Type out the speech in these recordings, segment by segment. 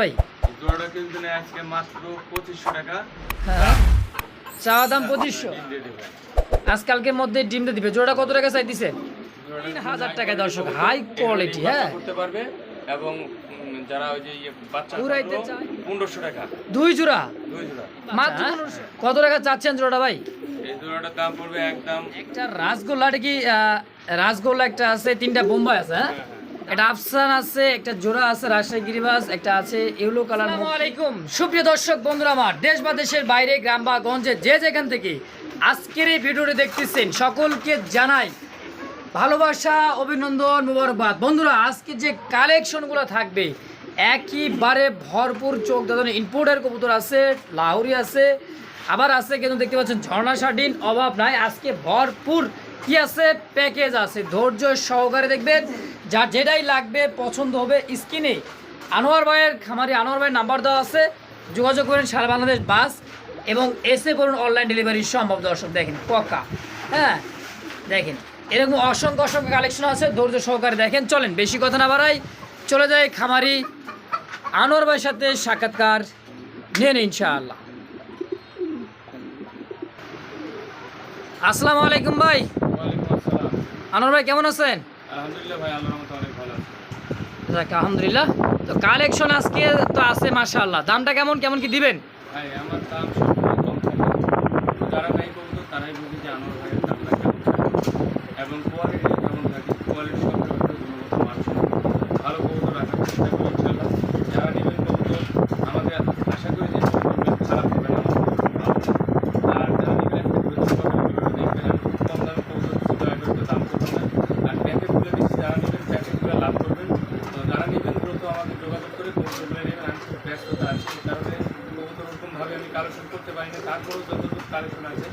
ভাই? জোড়াটা কিন্তু আজকে মাত্র পঁচিশশো টাকা। হ্যাঁ। চাওয়া দাম পঁচিশশো। আজকালকের মধ্যে ডিমটা দিবে। জোড়া কত টাকা তিন হাজার টাকায় দর্শক হাই কোয়ালিটি হ্যাঁ। করতে পারবে এবং যারা ওই যে ইয়ে বাচ্চা উড়াইতে চায়। পনেরোশো টাকা। দুই জোড়া? দুই জোড়া। মাত্র কত টাকা চাচ্ছেন জোড়াটা ভাই? এই জোড়াটার দাম পড়বে একদম একটা রাসগোল্লাটা কি রাসগোল্লা একটা আছে তিনটা বোম্বাই আছে হ্যাঁ। একটা আফসান আছে একটা জোড়া আছে রাজশাহী গিরিবাস একটা আছে ইউলো কালার আলাইকুম। সুপ্রিয় দর্শক বন্ধুরা আমার দেশ বা দেশের বাইরে গ্রাম বা গঞ্জে যে যেখান থেকে আজকের এই ভিডিওটি দেখতেছেন সকলকে জানাই ভালোবাসা অভিনন্দন মুবারকবাদ। বন্ধুরা আজকে যে কালেকশনগুলো থাকবে একইবারে ভরপুর চোখ দাদানো ইম্পোর্টের কবুতর আছে লাহুরি আছে আবার আছে কিন্তু দেখতে পাচ্ছেন ঝর্ণা শার্টিন অভাব নাই। আজকে ভরপুর কি আছে প্যাকেজ আছে। ধৈর্য সহকারে দেখবেন। যা যেটাই লাগবে পছন্দ হবে স্কিনে আনোয়ার ভাইয়ের খামারি আনোয়ার ভাইয়ের নাম্বার দেওয়া আছে। যোগাযোগ করেন সারা বাংলাদেশ বাস এবং এসে করুন অনলাইন ডেলিভারি সম্ভব দর্শক দেখেন পক্কা। হ্যাঁ দেখেন এরকম অসংখ্য অসংখ্য কালেকশন আছে ধৈর্য সহকারে দেখেন। চলেন বেশি কথা না বাড়াই চলে যায় খামারি আনোয়ার ভাইয়ের সাথে সাক্ষাৎকার নেন ইনশাআল্লাহ। আসসালামু আলাইকুম ভাই। আনোয়ার ভাই কেমন আছেন? আলহামদুলিল্লাহ ভাই আল্লাহর মতো অনেক ভালো আছে। যাক আলহামদুলিল্লাহ। তো কালেকশন আজকে তো আছে মাশাআল্লাহ। দামটা কেমন? কেমন কি দিবেন? ভাই আমার দাম কম থাকে। যারা নাই করতো তারাই বুঝি যে আনোয়ার ভাইয়ের দামটা কেমন। এবং কোয়ালিটি কেমন থাকে কোয়ালিটি সবসময় গুণগত মান ভালো কবুতর রাখার চেষ্টা করি ইনশাল্লাহ যারা নেবেন কবুতর আমাদের আশা করি যে কবুতর খারাপ হবে না আর যারা নেবেন কবুতর দেখবেন আর খুব কম দামে কবুতর কিছু দয়া করে তো দাম করবেন না আর প্যাকেটগুলো দিচ্ছি যারা নেবেন প্যাকেটগুলো লাভ করবেন তো যারা নেবেন দ্রুত আমাকে যোগাযোগ করে কবুতরগুলো নেবেন আমি খুব ব্যস্ততা আছি এই কারণে কবুতর ওরকমভাবে আমি কালেকশন করতে পারি না তারপরেও যতটুকু কালেকশন আছে,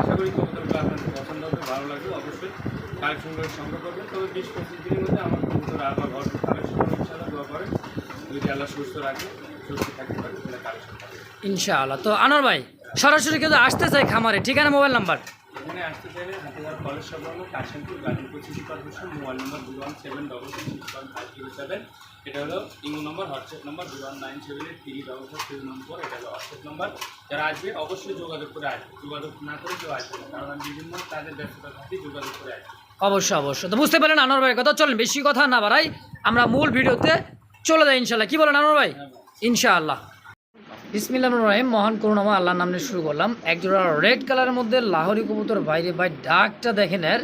আশা করি কবুতরগুলো আপনাদের পছন্দ হবে, ভালো লাগবে অবশ্যই। কালেকশনগুলো সংগ্রহ করবেন। তবে বিশ পঁচিশ দিনের মধ্যে আমার কবুতর আবার ঘর কালেকশন ইনশাআল্লাহ দোয়া করে যদি আল্লাহ সুস্থ রাখে, সুস্থ থাকতে পারে, তাহলে কালেকশন ইনশাআল্লাহ। তো আনোয়ার ভাই, সরাসরি কিন্তু আসতে চাই খামারে, ঠিকানা, মোবাইল নাম্বার? এখানে আসতে চাইলে হাতিয়ার কলেজ সংলগ্ন Kashimpur Gazipur city corporation mobile number zero one seven double six six one five zero seven এটা হলো imo number WhatsApp number zero one nine seven eight three double four three number এটা হলো WhatsApp নম্বর। যারা আসবে অবশ্যই যোগাযোগ করে আসবে। যোগাযোগ না করে কেউ আসবে না কারণ আমি বিভিন্ন তাদের ব্যস্ততা থাকি যোগাযোগ করে আসবে। অবশ্যই অবশ্যই। তো বুঝতে পারলেন আনোয়ার ভাইয়ের কথা। চলেন বেশি কথা না বাড়াই। আমরা মূল ভিডিওতে চলে যাই ইনশাল্লাহ কী বলেন আনোয়ার ভাই। ইনশাআল্লাহ। বিসমিল্লাহ রহিম মহান করুণামা আল্লাহর নাম নিয়ে শুরু করলাম। একজোড়া রেড কালারের মধ্যে লাহোরি কবুতর বাইরে ভাই ডাকটা দেখেন এর।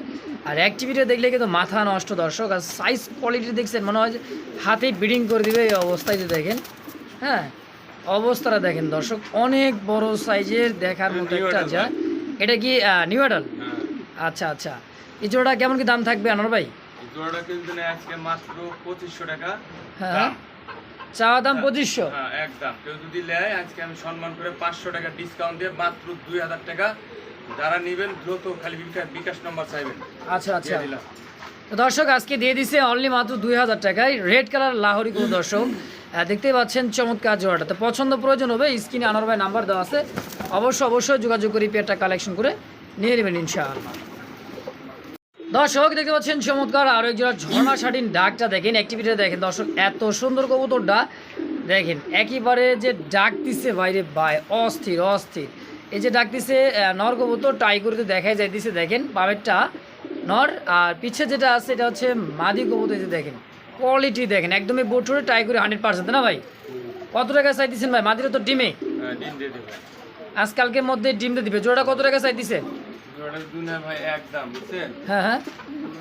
আর অ্যাক্টিভিটি দেখলে কিন্তু মাথা নষ্ট দর্শক আর সাইজ কোয়ালিটি দেখছেন মনে হয় হাতে বিডিং করে দিবে এই অবস্থায় যে দেখেন। হ্যাঁ অবস্থাটা দেখেন দর্শক অনেক বড় সাইজের দেখার মতো একটা যা। এটা কি নিউ অ্যাডাল হ্যাঁ। আচ্ছা আচ্ছা। এই জোড়াটা কেমন কি দাম থাকবে আনোয়ার ভাই? জোড়াটা কিন্তু আজকে মাত্র পঁচিশশো টাকা। হ্যাঁ। চাওয়া দাম পঁচিশশো। হ্যাঁ একদম। কেউ যদি নেয় আজকে আমি সম্মান করে পাঁচশো টাকা ডিসকাউন্ট দিয়ে মাত্র দুই হাজার টাকা। যারা নেবেন দ্রুত খালি বিকাশ নম্বর চাইবেন। আচ্ছা আচ্ছা। দর্শক আজকে দিয়ে দিছে অনলি মাত্র দুই হাজার টাকায়। রেড কালার লাহোরি কোনো দর্শক। দেখতেই পাচ্ছেন চমৎকার জোড়াটা। তো পছন্দ প্রয়োজন হবে স্ক্রিনে আনোয়ার ভাই নাম্বার দেওয়া আছে। অবশ্যই অবশ্যই যোগাযোগ করে পেয়ারটা কালেকশন করে নিয়ে নেবেন ইনশাআল্লাহ। দর্শক দেখতে পাচ্ছেন চমৎকার আরও এক জোড়া ঝর্ণা শাটিন ডাকটা দেখেন অ্যাক্টিভিটিটা দেখেন। দর্শক এত সুন্দর কবুতরটা দেখেন একেবারে যে ডাক দিছে বাইরে বাই অস্থির অস্থির। এই যে ডাক দিছে নর কবুতর টাই করতে দেখাই যাইতেছে দেখেন বামেরটা নর আর পিছে যেটা আছে এটা হচ্ছে মাদি কবুতর যে দেখেন কোয়ালিটি দেখেন একদমই বোটরে টাই করে হান্ড্রেড পার্সেন্ট না ভাই? কত টাকা চাইতেছেন ভাই? মাদিরা তো ডিমে। হ্যাঁ, ডিম দিয়ে আজকালকের মধ্যে ডিমটা দিবে। জোড়াটা কত টাকা চাইতেছে? জোড়াটা ভাই একদম বুঝছেন? হ্যাঁ হ্যাঁ।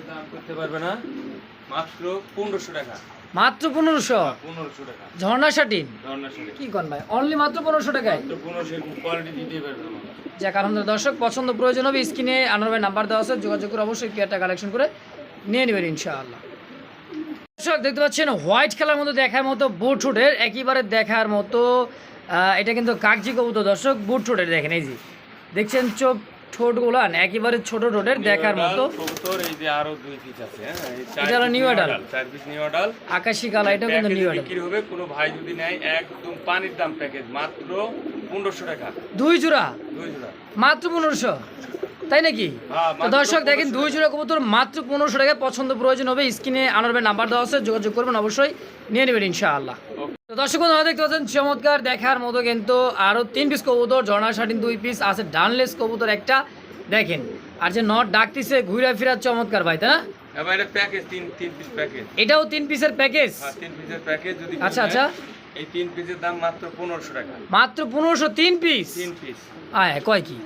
দাম করতে পারবে না। মাত্র পনেরোশো টাকা। মাত্র পনেরোশো? পনেরোশো টাকা। ঝর্ণা শাটিন কি কন ভাই? অনলি মাত্র পনেরোশো টাকায়? যা কারণ দর্শক পছন্দ প্রয়োজন হবে স্ক্রিনে আনোয়ার ভাই নাম্বার দেওয়া আছে যোগাযোগ করে অবশ্যই পেয়ারটা কালেকশন করে নিয়ে নেবেন ইনশাআল্লাহ। দর্শক দেখতে পাচ্ছেন হোয়াইট কালার মতো দেখার মতো বুট ঠোঁটের একেবারে দেখার মতো এটা কিন্তু কাগজি কবুতর দর্শক বুট ঠোঁটের দেখেন এই যে। দেখছেন চোখ ঠোঁটগুলো একেবারে ছোট ঠোঁটের দেখার মতো। এই যে আরও দুই পিস আছে হ্যাঁ? এটা হলো চার পিস নিউ আকাশি কালা এটা কিন্তু নিউ অর্ডার বিক্রি হবে কোনো ভাই যদি নেয় একদম পানির দাম প্যাকেজ মাত্র পনেরোশো টাকা। দুই জোড়া? দুই জোড়া। মাত্র পনেরোশো? তাই নাকি? হ্যাঁ, তো দর্শক দেখেন দুই জোড়া কবুতর মাত্র পনেরোশো টাকায় পছন্দ প্রয়োজন হবে। স্ক্রিনে আনোয়ার ভাই নাম্বার দেওয়া আছে যোগাযোগ করবেন অবশ্যই। নিয়ে নেবেন ইনশাআল্লাহ. তো দর্শক বন্ধুরা দেখতে পাচ্ছেন চমৎকার দেখার মতো কিন্তু আরও তিন পিস কবুতর ঝর্ণা শাটিন দুই পিস আছে ডানলেস কবুতর একটা। দেখেন আর যে নট ডাকতিছে ঘুরে ফিরা চমৎকার ভাই তাই না? প্যাকেজ এটাও তিন পিসের প্যাকেজ হ্যাঁ আচ্ছা, আচ্ছা। এই তিন পিসের দাম মাত্র পনেরোশো টাকা। মাত্র পনেরোশো তিন পিস তিন পিস আয় কয় কি?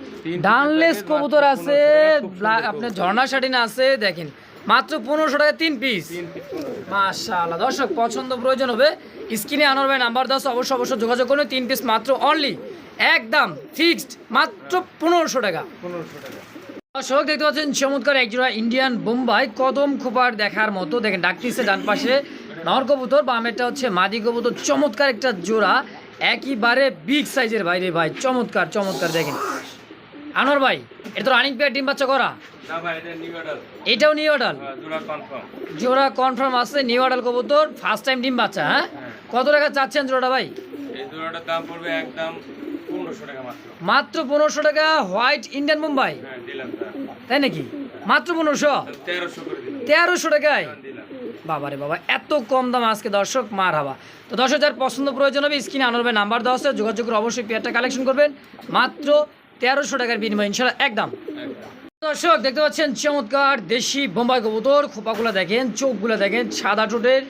ডানলেস কবুতর আছে 1500 টাকা, খুব ব্লা- সুন্দর আপনার ঝর্ণা শাটিন আছে দেখেন। মাত্র পনেরোশো টাকা তিন পিস। মাশাআল্লাহ দর্শক পছন্দ প্রয়োজন হবে। স্ক্রিনে আনোয়ার ভাই নাম্বার দশ অবশ্যই অবশ্যই যোগাযোগ করুন। তিন পিস মাত্র অনলি একদম ফিক্সড মাত্র পনেরোশো টাকা। পনেরোশো দর্শক, দেখতে পাচ্ছেন, চমৎকার একজোড়া ইন্ডিয়ান বোম্বাই কদম খোপার দেখার মতো। দেখেন ডাকতিছে ডান পাশে নর কবুতর বামেরটা হচ্ছে মাদি কবুতর। চমৎকার একটা জোড়া একইবারে বিগ সাইজের বাইরে ভাই। চমৎকার চমৎকার, দেখেন। আনোয়ার ভাই, এটা তো রানিং পেয়ার ডিম বাচ্চা করা। এটাও নিউ অডাল জোড়া কনফার্ম কনফার্ম আছে নিউ অডাল কবুতর ফার্স্ট টাইম ডিম বাচ্চা হ্যাঁ? হ্যাঁ। কত টাকা চাচ্ছেন জোড়াটা ভাই? এই জোড়াটার দাম পড়বে একদম মাত্র। পনেরোশো টাকা হোয়াইট ইন্ডিয়ান মুম্বাই হ্যাঁ তাই নাকি? মাত্র পনেরোশো? তেরোশো টাকায়? দিলাম। বাবারে বাবা এত কম দাম আজকে দর্শক মার হাবা। তো দর্শক যার পছন্দ প্রয়োজন হবে স্ক্রিনে আনবে নাম্বার দেওয়া আছে যোগাযোগ করে অবশ্যই পেয়ারটা কালেকশন করবেন। মাত্র তেরোশো টাকার বিনিময় ইনশাল্লাহ একদম। দর্শক, দেখতে পাচ্ছেন চমৎকার দেশি বোম্বাই কবুতর। খোপাগুলো দেখেন, চোখগুলো দেখেন, সাদা ঠোঁটের।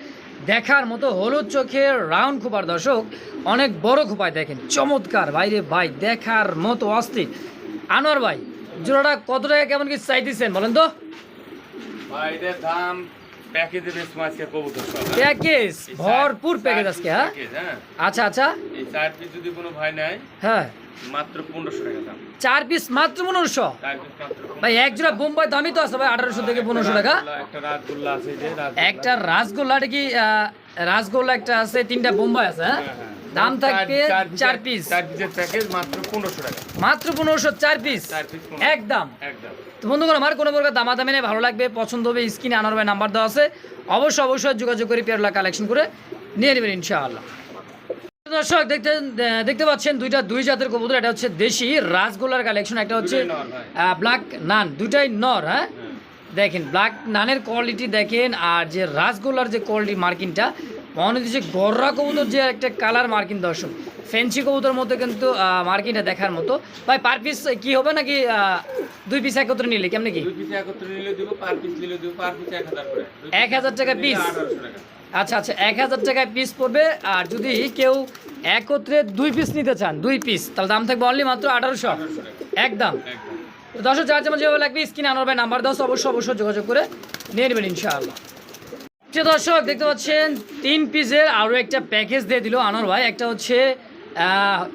দেখার মতো হলুদ চোখের রাউন্ড খোপার দর্শক। অনেক বড় খোপায় দেখেন, চমৎকার। বাইরে ভাই, দেখার মতো অস্থির। আনোয়ার ভাই, জোড়াটা কত টাকা, কেমন কি চাইতেছেন বলেন তো? দাম প্যাকেজে মাছকে কবুতর সব হ্যাঁ? প্যাকেজ? ভরপুর প্যাকেজ আজকে হ্যাঁ? হ্যাঁ? আচ্ছা আচ্ছা। এই চার পিস যদি কোনো ভাই নেয় হ্যাঁ। মাত্র পনেরোশো টাকা দাম। চার পিস মাত্র পনেরোশো? ভাই এক জোড়া বোম্বাই দামই তো আছে ভাই আঠারোশো থেকে পনেরোশো টাকা। একটা রাসগোল্লা আছে একটা রাসগোল্লাটা কি রাসগোল্লা একটা আছে তিনটা বোম্বাই আছে হ্যাঁ? হ্যাঁ। দাম থাকবে চার পিস চার পিসের প্যাকেজ মাত্র পনেরোশো টাকা। মাত্র পনেরোশো চার পিস চার পিস একদম। একদম। তো বন্ধুগণ আমার কোনো প্রকার দামাদামি নেই ভালো লাগবে পছন্দ হবে স্ক্রিনে আনার ভাই নাম্বার দেওয়া আছে। অবশ্যই অবশ্যই যোগাযোগ করে পেয়ারলা কালেকশন করে নিয়ে নেবেন ইনশাআল্লাহ। দর্শক দেখতে দেখতে পাচ্ছেন দুইটা দুই জাতের কবুতর এটা হচ্ছে দেশি রাসগোল্লার কালেকশন একটা হচ্ছে ব্ল্যাক নান দুইটাই নর হ্যাঁ? হ্যাঁ। দেখেন ব্ল্যাক নানের কোয়ালিটি দেখেন আর যে রাসগোল্লার যে কোয়ালিটি মার্কিনটা মনে হচ্ছে গররা কবুতর যে একটা কালার মার্কিন দর্শক। ফেন্সি কবুতর মতো কিন্তু মার্কিনটা দেখার মতো। ভাই পার পিস কি হবে নাকি দুই পিস একত্রে নিলে? কেমনি কি? এক হাজার হাজার টাকা পিস? আচ্ছা আচ্ছা এক হাজার টাকায় পিস পড়বে। আর যদি কেউ একত্রে দুই পিস নিতে চান দুই পিস তাহলে দাম থাকবে অনলি মাত্র আঠারোশো। একদম। যার যেমন যেভাবে লাগবে স্ক্রিনে আনার ভাই নাম্বার দশ অবশ্যই অবশ্যই যোগাযোগ করে নিয়ে নেবেন ইনশাআল্লাহ। দর্শক দেখতে পাচ্ছেন তিন পিসের আরও একটা প্যাকেজ দিয়ে দিল আনোর ভাই। একটা হচ্ছে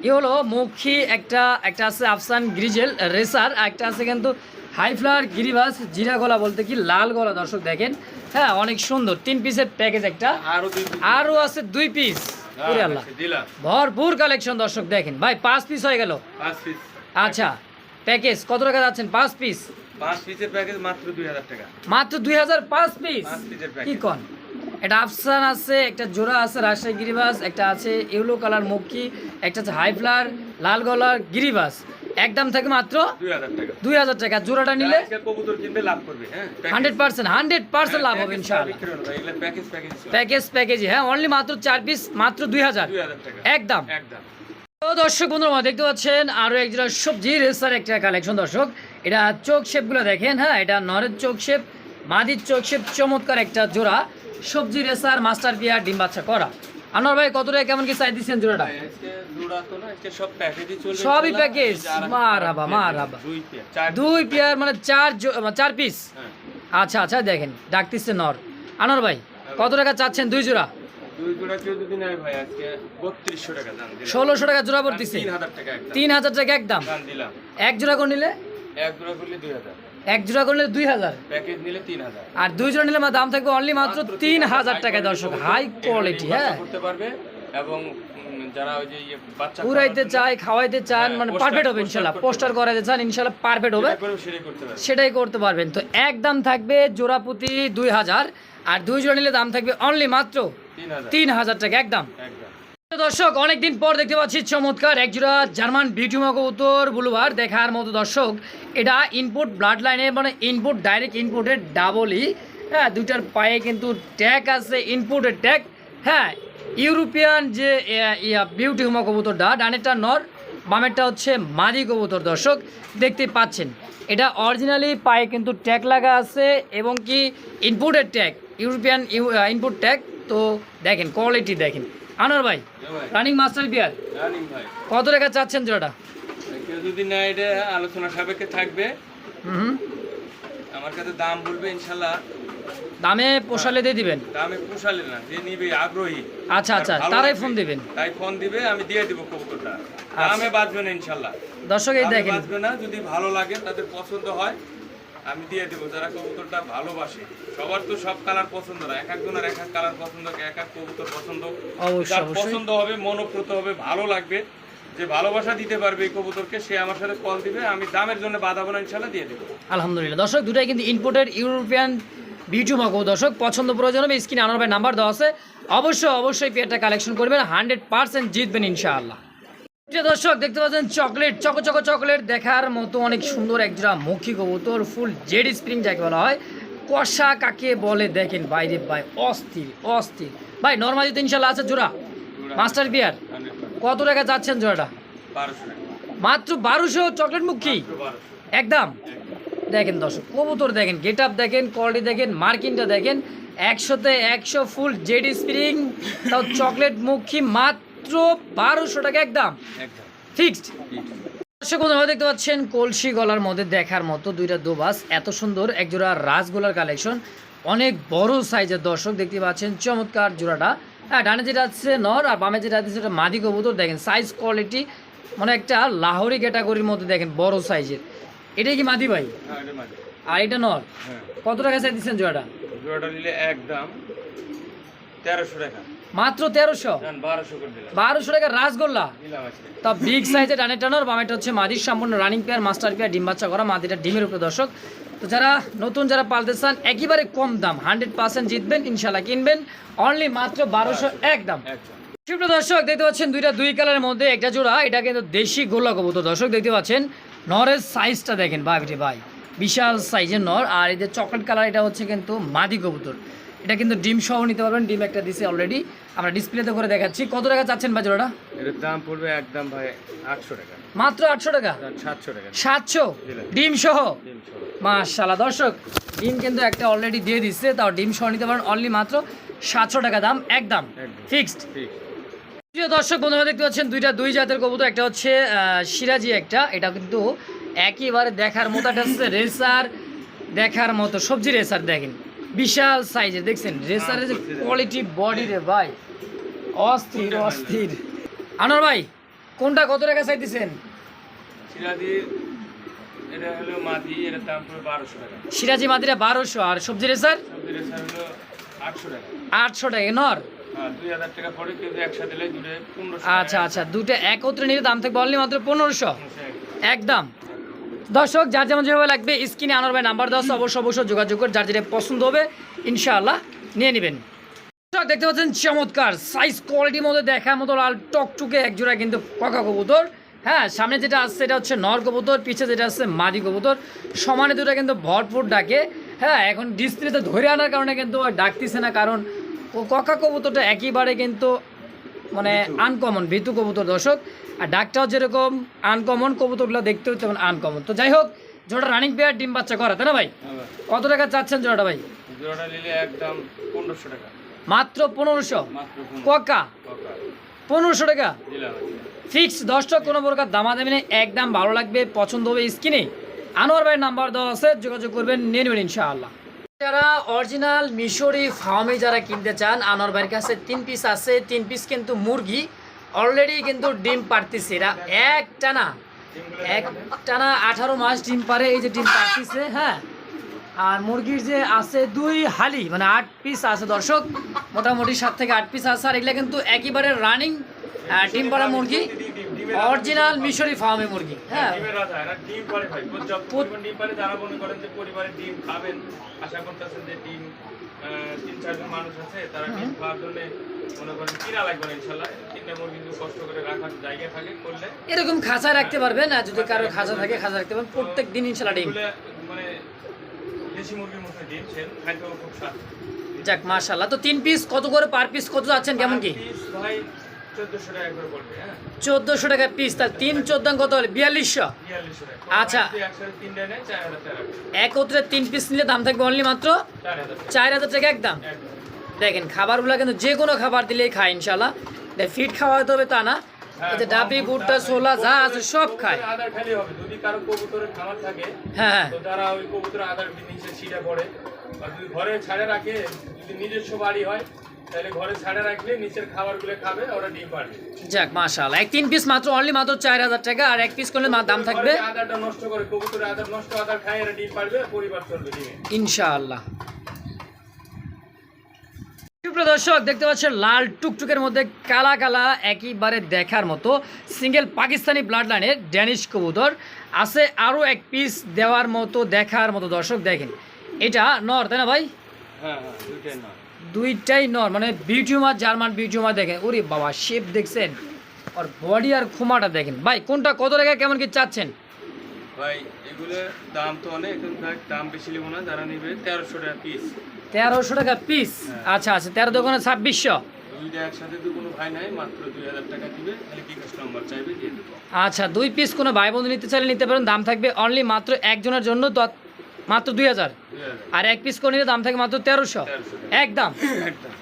ই হলো মুখী একটা একটা আছে আফসান গ্রিজেল রেসার একটা আছে কিন্তু হাই ফ্লাওয়ার গিরিবাস জিরা গলা বলতে কি লাল গলা দর্শক দেখেন। হ্যাঁ অনেক সুন্দর তিন পিসের প্যাকেজ একটা। আরও আছে দুই পিস হ্যাঁ, আল্লাহ। ভরপুর কালেকশন দর্শক দেখেন। ভাই পাঁচ পিস হয়ে গেল। আচ্ছা প্যাকেজ কত টাকা যাচ্ছেন? পাঁচ পিস পাঁচ পিসের প্যাকেজ মাত্র দুই হাজার টাকা। মাত্র দুই হাজার পাঁচ পিস পাঁচ পিসের কি প্যাকেজ কন আফসান আছে একটা জোড়া আছে রাজশাহী গিরিবাস একটা আছে ইউলো কালার মুক্কি একটা আছে হাই ফ্লার লাল গলার গিরিবাস একদম থাকে মাত্র দুই হাজার টাকা। জোড়াটা নিলে হ্যাঁ? হান্ড্রেড পার্সেন্ট হান্ড্রেড পার্সেন্ট লাভ হবে ইনশাআল্লাহ। প্যাকেজ প্যাকেজ প্যাকেজ হ্যাঁ অনলি মাত্র চার পিস মাত্র দুই হাজার। একদম। দর্শক বন্ধুরা দেখতে পাচ্ছেন আরও একজোড়া সবজি রেসার একটা কালেকশন দর্শক। এটা চোখ শেপগুলো দেখেন হ্যাঁ এটা নরের চোখ শেপ মাদির চোখ শেপ চমৎকার একটা জোড়া। সবজি রেসার মাস্টার বিয়ার ডিম বাচ্চা করা। আনোয়ার ভাই কত টাকা কেমন কি চাই দিচ্ছেন জোড়াটা? সবই। প্যাকেজ। মারাবা, মারাবা। দুই পেয়ার, পেয়ার মানে চার জো- চার পিস হ্যাঁ, আচ্ছা আচ্ছা দেখেন ডাকতিছে নর। আনোয়ার ভাই কত টাকা চাচ্ছেন দুই জোড়া? দুই জোড়া কেউ যদি নেয় ভাই আজকে বত্রিশশো টাকা দাম দিলাম। ষোলোশো টাকা জোড়া পড়তিছে তিন হাজার টাকা একদম। তিন হাজার টাকা একদম। দাম দিলাম। এক জোড়া করে নিলে? এক জোড়া করলে দুই হাজার। এক জোড়া করলে দুই হাজার? প্যাকেজ নিলে তিন হাজার। আর দুই জোড়া নিলে দাম থাকবে অনলি মাত্র তিন হাজার। টাকায় দর্শক হাই কোয়ালিটি হ্যাঁ। করতে পারবে এবং যারা ওই যে ইয়ে বাচ্চা উড়াইতে চায় খাওয়াইতে চান হ্যাঁ, মানে পারফেক্ট হবে পোস্টার করাইতে চান পারফেক্ট হবে। সেটাই করতে পারবেন। তো একদম থাকবে জোড়া প্রতি দুই হাজার আর দুই জোড়া নিলে দাম থাকবে অনলি মাত্র তিন হাজার। টাকা একদম। দর্শক, অনেকদিন পর দেখতে পাচ্ছি চমৎকার একজোড়া জার্মান বিউটিমা কবুতর বুলুবার দেখার মতো। দর্শক, এটা ইনপুট ব্লাড লাইনে মানে ইনপুট ডাইরেক্ট ইনপুটের ডাবলই হ্যাঁ দুইটার পায়ে কিন্তু ট্যাগ আছে ইনপুটের ট্যাগ হ্যাঁ ইউরোপিয়ান যে, এ- বিউটি হুমা কবুতরটা, ডানেরটা নর, বামেরটা হচ্ছে মাদি কবুতর। দর্শক, দেখতে পাচ্ছেন, এটা অরিজিনালি পায়ে কিন্তু ট্যাগ লাগা আছে এবং কি ইনপুটের ট্যাগ ইউরোপিয়ান ইনপুট ট্যাগ তো দেখেন কোয়ালিটি দেখেন। আনোয়ার ভাই রানিং মাস্টার বিয়ার। জানি ভাই। কত টাকা চাচ্ছেন জোড়াটা? যদি না এটা আলোচনা সাপেক্ষে থাকবে। আমার কাছে দাম বলবে ইনশাল্লাহ। দামে পোষালে দিয়ে দিবেন? দামে পোষালে না যে নিবে আগ্রহী। আচ্ছা আচ্ছা তারাই ফোন দিবেন? তাই ফোন দিবে আমি দিয়ে দিব কবুতরটা। দামে বাঁচবে না ইনশাল্লাহ। দর্শক এই দেখেন। বাঁচবে না যদি ভালো লাগে তাদের পছন্দ হয় আমি দিয়ে দেবো যারা কবুতরটা ভালোবাসে। সবার তো সব কালার পছন্দ না এক একজনের এক এক কালার পছন্দ এক এক কবুতর পছন্দ। যার পছন্দ হবে মনোপ্রত হবে ভালো লাগবে। যে ভালোবাসা দিতে পারবে এই কবুতরকে সে আমার সাথে কল দিবে আমি দামের জন্য বাধা বানা ইনশাল্লাহ দিয়ে দেবো। আলহামদুলিল্লাহ। দর্শক দুটাই কিন্তু ইনপোর্টেড ইউরোপিয়ান বিউটি মাকো দর্শক পছন্দ প্রয়োজন হবে স্ক্রিনে আনার ভাই নাম্বার দেওয়া আছে। অবশ্যই অবশ্যই পেয়ারটা কালেকশন করবেন হান্ড্রেড পার্সেন্ট জিতবেন ইনশাআল্লাহ। প্রিয় দর্শক দেখতে পাচ্ছেন চকলেট চকো চকো চকলেট দেখার মতো অনেক সুন্দর একজোড়া মুখী কবুতর ফুল জেড স্প্রিং যাকে বলা হয়। কষা কাকে বলে দেখেন বাইরে ভাই অস্থির অস্থির। ভাই নর্মালি তো ইনশাল্লাহ আছে জোড়া। মাস্টার বিয়ার কত টাকা যাচ্ছেন জোড়াটা? মাত্র বারোশো চকলেট মুখী একদম? দেখেন দর্শক কবুতর দেখেন গেট আপ দেখেন কোয়ালিটি দেখেন মার্কিনটা দেখেন। একশোতে একশো ফুল জেডি স্প্রিং তাও চকলেট মুখী মাত্র বারোশো টাকা একদম। ফিক্সড। দর্শক বন্ধুরা দেখতে পাচ্ছেন কলসি গলার মধ্যে দেখার মতো দুইটা দোবাস এত সুন্দর এক জোড়া রাসগোলার কালেকশন অনেক বড় সাইজের দর্শক দেখতে পাচ্ছেন চমৎকার জোড়াটা। হ্যাঁ ডানে যেটা আছে নর আর বামে যেটা আছে সেটা মাদি কবুতর। দেখেন সাইজ কোয়ালিটি মানে একটা লাহোরি ক্যাটাগরির মধ্যে দেখেন বড় সাইজের এটাই কি মাদি ভাই? হ্যাঁ আর এটা নর? হ্যাঁ। কত টাকা চাই দিচ্ছেন জোড়াটা? জোড়াটা নিলে একদম তেরোশো টাকা। মাত্র তেরোশো। বারোশো টাকা রাসগোল্লা। তা বিগ সাইজের ডানে টানোর বামেটা হচ্ছে মাদির সম্পূর্ণ রানিং পেয়ার মাস্টার পেয়ার ডিম বাচ্চা করা মাদিটা ডিমের উপরে দর্শক। তো যারা নতুন যারা পালতে চান একেবারে কম দাম হান্ড্রেড পার্সেন্ট জিতবেন ইনশাল্লাহ কিনবেন। অনলি মাত্র বারোশো এক দাম সুপ্রিয় দর্শক দেখতে পাচ্ছেন দুইটা দুই কালারের মধ্যে একটা জোড়া এটা কিন্তু দেশি গোল্লা কবুতর। দর্শক দেখতে পাচ্ছেন নরের সাইজটা দেখেন ভাই ভাই। বিশাল সাইজের নর আর এই যে চকলেট কালার এটা হচ্ছে কিন্তু মাদি কবুতর। এটা কিন্তু ডিম সহ নিতে পারবেন। ডিম একটা দিছে অলরেডি আমরা ডিসপ্লেতে করে দেখাচ্ছি। কত টাকা চাচ্ছেন ভাই জোড়াটা? এটার দাম পড়বে একদম ভাই আটশো টাকা। মাত্র আটশো টাকা? সাতশো টাকা। সাতশো? ডিম সহ? সহ। দর্শক ডিম কিন্তু একটা অলরেডি দিয়ে দিচ্ছে তাও ডিম সহ নিতে পারেন অনলি মাত্র সাতশো টাকা দাম একদম। ফিক্সড। প্রিয় দর্শক বন্ধুরা দেখতে পাচ্ছেন দুইটা দুই জাতের কবুতর একটা হচ্ছে সিরাজি একটা। এটা কিন্তু একেবারে দেখার মতো একটা হচ্ছে রেসার দেখার মতো সবজি রেসার দেখেন। বিশাল সাইজের দেখছেন? রেসারের যে কোয়ালিটি বডি রে ভাই অস্থির অস্থির। আনোয়ার ভাই কোনটা কত টাকা চাইতেছেন? সিরাজি মাদিরা বারোশো আর সবজি রেসার আটশো টাকা। নর হ্যাঁ আচ্ছা আচ্ছা দুটো একত্রে নিলে দাম থেকে বললি মাত্র পনেরোশো। একদম। দর্শক যার যেমন যেভাবে লাগবে স্ক্রিনে আনার ভাই নাম্বার দশ অবশ্যই অবশ্যই যোগাযোগ করে যার যেটা পছন্দ হবে ইনশাআল্লাহ নিয়ে নেবেন। দর্শক, দেখতে পাচ্ছেন চমৎকার সাইজ কোয়ালিটির মধ্যে দেখার মতো লাল টকটুকে একজোড়া কিন্তু কাকা কবুতর। হ্যাঁ সামনে যেটা আসছে এটা হচ্ছে নর কবুতর পিছে যেটা আসছে মাদি কবুতর। সমানে দুটো কিন্তু ভরপুর ডাকে। হ্যাঁ এখন ডিসপ্লেতে ধরে আনার কারণে কিন্তু আর ডাকতেছে না কারণ ও ককা কবুতরটা একেবারে কিন্তু মানে আনকমন ভিতু কবুতর দর্শক। আর ডাকটাও যেরকম আনকমন কবুতরগুলো দেখতেও তেমন আনকমন তো যাই হোক জোড়া রানিং পেয়ার ডিম বাচ্চা করা তাই না ভাই? হ্যাঁ কত টাকা চাচ্ছেন জোড়াটা ভাই? জোড়াটা নিলে একদম পনেরোশো টাকা। মাত্র পনেরোশো? ককা পনেরোশো। টাকা? ফিক্স দশটা কোনো প্রকার দামাদামি নেই একদম ভালো লাগবে পছন্দ হবে স্কিনে আনোয়ার ভাইয়ের নাম্বার দেওয়া আছে যোগাযোগ করবেন নিয়ে নেবেন ইনশাআল্লাহ। যারা অরিজিনাল মিশরি ফার্মে যারা কিনতে চান আনোয়ার ভাইয়ের কাছে তিন পিস আছে তিন পিস কিন্তু মুরগি। অলরেডি কিন্তু ডিম পারতেছে এরা। এক টানা এক টানা আঠারো মাস ডিম পারে এই যে ডিম পারতেছে হ্যাঁ। আর মুরগির যে আছে দুই হালি মানে আট পিস আছে দর্শক। মোটামুটি সাত থেকে আট পিস আছে আর এগুলো কিন্তু একেবারে রানিং ডিম পাড়া মুরগি। অরিজিনাল মিশরি ফার্মে মুরগি হ্যাঁ। আশা করতেছেন যে ডিম তিন চারজন মানুষ আছে তারা ডিম খাওয়ার জন্য মনে করেন কিনা লাগবে না ইনশাল্লাহ। তিনটা মুরগি যদি কষ্ট করে রাখার জায়গা থাকে করলে এরকম খাঁচা রাখতে পারবেন আর যদি কারও খাঁচা থাকে খাঁচা রাখতে পারবেন। প্রত্যেক দিন ইনশাল্লাহ ডিম। মানে দেশি মুরগির মতো ডিম সে খাইতেও খুব স্বাদ। যাক মাশাল্লাহ তো তিন পিস কত করে পার পিস কত যাচ্ছেন কেমন কি? পিস ভাই চোদ্দোশো টাকা পড়বে হ্যাঁ। পিস তাহলে তিন চোদ্দ কত হলে? বিয়াল্লিশশো? আচ্ছা। একত্রে তিন পিস নিলে দাম থাকবে অনলি মাত্র চার হাজার টাকা। একদম। দেখেন খাবারগুলো কিন্তু যে কোনো খাবার দিলেই খায় ইনশাল্লাহ ফিট খাওয়াতে হবে তা না এই ডাবি ভুট্টা ছোলা যা আছে সব খায়। যদি কারও কবুতরের থাকে হ্যাঁ হ্যাঁ। তারা ওই কবুতরের আদার নিচে ছিটে পড়ে। আর যদি ঘরে ছাড়ে রাখে যদি নিজস্ব বাড়ি হয় তাহলে ঘরে ছাড়ে রাখলে নিচের খাবারগুলো খাবে ওরা ডিম পারবে যাক মাশাল্লাহ এক তিন পিস মাত্র অনলি মাত্র চার হাজার টাকা আর এক পিস করলে মা- দাম থাকবে? আদারটা নষ্ট করে কবুতরের আদার নষ্ট আদার খায় এরা ডিম পারবে পরিবার চলবে ইনশাআল্লাহ। সুপ্রিয় দর্শক দেখতে পাচ্ছেন লাল টুকটুকের মধ্যে কালা কালা একইবারে দেখার মতো সিঙ্গেল পাকিস্তানি ব্লাড লাইনের ড্যানিশ কবুতর আছে আরও এক পিস দেওয়ার মতো দেখার মতো। দর্শক দেখেন এটা নর তাই না ভাই? হ্যাঁ হ্যাঁ দুইটাই নর। মানে বিউটিউমার জার্মান বিউটিউমার দেখেন ওরে বাবা শেপ দেখছেন আর বডি আর খুমাটা দেখেন। ভাই কোনটা কত টাকা কেমন কি চাচ্ছেন? ভাই এগুলো দাম তো অনেক দাম বেশি নেব না যারা নিবে তেরোশো টাকা পিস তেরোশো টাকা পিস আচ্ছা আচ্ছা তেরো দোকানে ছাব্বিশশো। কোনো হাজার আচ্ছা দুই পিস কোনো ভাই বন্ধু নিতে চাইলে নিতে পারেন দাম থাকবে অনলি মাত্র একজনের জন্য মাত্র দুই হাজার। আর এক পিস করে নিলে দাম থাকে মাত্র তেরোশো। একদম।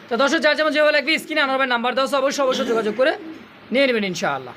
তো দর্শক যার যেমন যেভাবে লাগবে স্ক্রিনে আমার নাম্বার দেওয়া অবশ্যই অবশ্যই যোগাযোগ করে নিয়ে নেবেন ইনশাআল্লাহ।